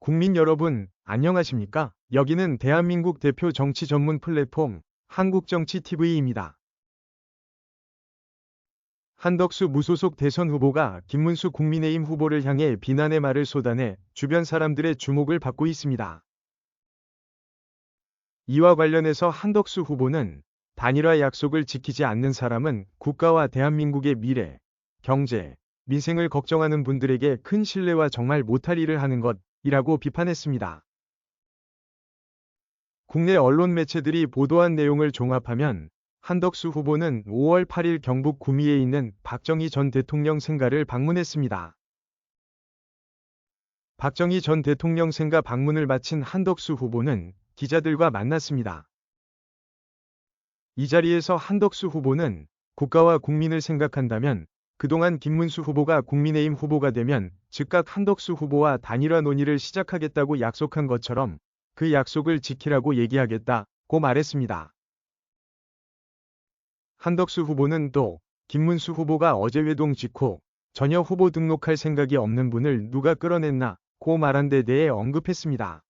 국민 여러분, 안녕하십니까? 여기는 대한민국 대표 정치 전문 플랫폼 한국정치TV입니다. 한덕수 무소속 대선 후보가 김문수 국민의힘 후보를 향해 비난의 말을 쏟아내 주변 사람들의 주목을 받고 있습니다. 이와 관련해서 한덕수 후보는 단일화 약속을 지키지 않는 사람은 국가와 대한민국의 미래, 경제, 민생을 걱정하는 분들에게 큰 신뢰와 정말 못할 일을 하는 것 이라고 비판했습니다. 국내 언론 매체들이 보도한 내용을 종합하면 한덕수 후보는 5월 8일 경북 구미에 있는 박정희 전 대통령 생가를 방문했습니다. 박정희 전 대통령 생가 방문을 마친 한덕수 후보는 기자들과 만났습니다. 이 자리에서 한덕수 후보는 국가와 국민을 생각한다면 그동안 김문수 후보가 국민의힘 후보가 되면 즉각 한덕수 후보와 단일화 논의를 시작하겠다고 약속한 것처럼 그 약속을 지키라고 얘기하겠다고 말했습니다. 한덕수 후보는 또 김문수 후보가 어제 회동 직후 전혀 후보 등록할 생각이 없는 분을 누가 끌어냈나 고 말한 데 대해 언급했습니다.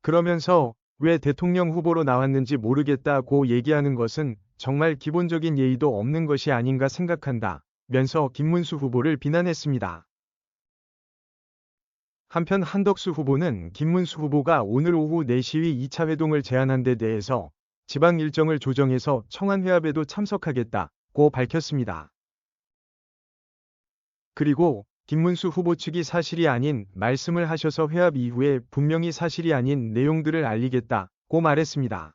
그러면서 왜 대통령 후보로 나왔는지 모르겠다고 얘기하는 것은 정말 기본적인 예의도 없는 것이 아닌가 생각한다. 면서 김문수 후보를 비난했습니다. 한편 한덕수 후보는 김문수 후보가 오늘 오후 4시위 2차 회동을 제안한 데 대해서 지방 일정을 조정해서 청안 회합에도 참석하겠다고 밝혔습니다. 그리고 김문수 후보 측이 사실이 아닌 말씀을 하셔서 회합 이후에 분명히 사실이 아닌 내용들을 알리겠다고 말했습니다.